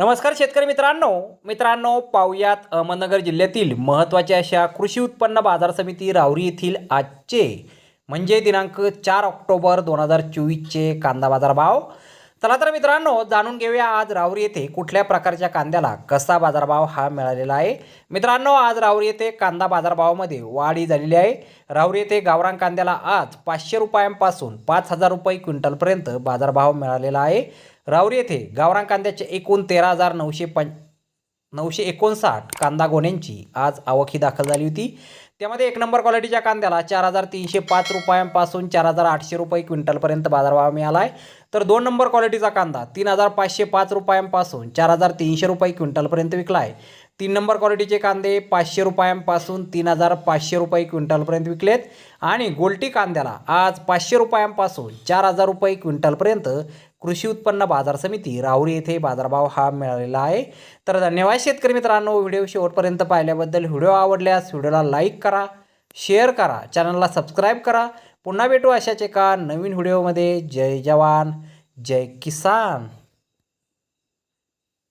नमस्कार शेतकरी मित्रांनो. मित्रांनो पाहुयात अहमदनगर जिल्ह्यातील महत्त्वाच्या अशा कृषी उत्पन्न बाजार समिती राहुरी येथील आजचे म्हणजे दिनांक चार ऑक्टोबर दोन हजार चोवीसचे कांदा बाजार भाव चला तर मित्रांनो जाणून घेऊया आज राहुरी येथे कुठल्या प्रकारच्या कांद्याला कसा बाजारभाव हा मिळालेला आहे. मित्रांनो आज राहुरी येथे कांदा बाजारभावामध्ये वाढी झालेली आहे. राहुरी येथे गावरान कांद्याला आज पाचशे रुपयांपासून पाच हजार रुपये क्विंटलपर्यंत बाजारभाव मिळालेला आहे. राऊर येथे गावरान कांद्याचे एकूण तेरा हजार नऊशे पं नऊशे एकोणसाठ कांदा गोण्यांची आज आवक ही दाखल झाली होती. त्यामध्ये एक नंबर क्वालिटीच्या कांद्याला चार हजार तीनशे पाच रुपयांपासून चार हजार आठशे रुपये क्विंटलपर्यंत बाजारभाव मिळाला आहे तर दोन नंबर क्वालिटीचा कांदा तीन हजार पाचशे पाच रुपयांपासून चार हजार तीनशे रुपये क्विंटलपर्यंत विकला आहे तीन नंबर क्वालिटीचे कांदे पाचशे रुपयांपासून तीन हजार पाचशे रुपये क्विंटलपर्यंत विकलेत. आणि गोल्टी कांद्याला आज पाचशे रुपयांपासून चार हजार रुपये क्विंटलपर्यंत कृषी उत्पन्न बाजार समिती राहुरी येथे बाजारभाव हा मिळालेला आहे. तर धन्यवाद शेतकरी मित्रांनो व्हिडिओ शेवटपर्यंत पाहिल्याबद्दल. व्हिडिओ आवडल्यास व्हिडिओला लाईक करा शेअर करा चॅनलला सबस्क्राईब करा. पुन्हा भेटू अशाच एका नवीन व्हिडिओमध्ये. जय जवान जय किसान.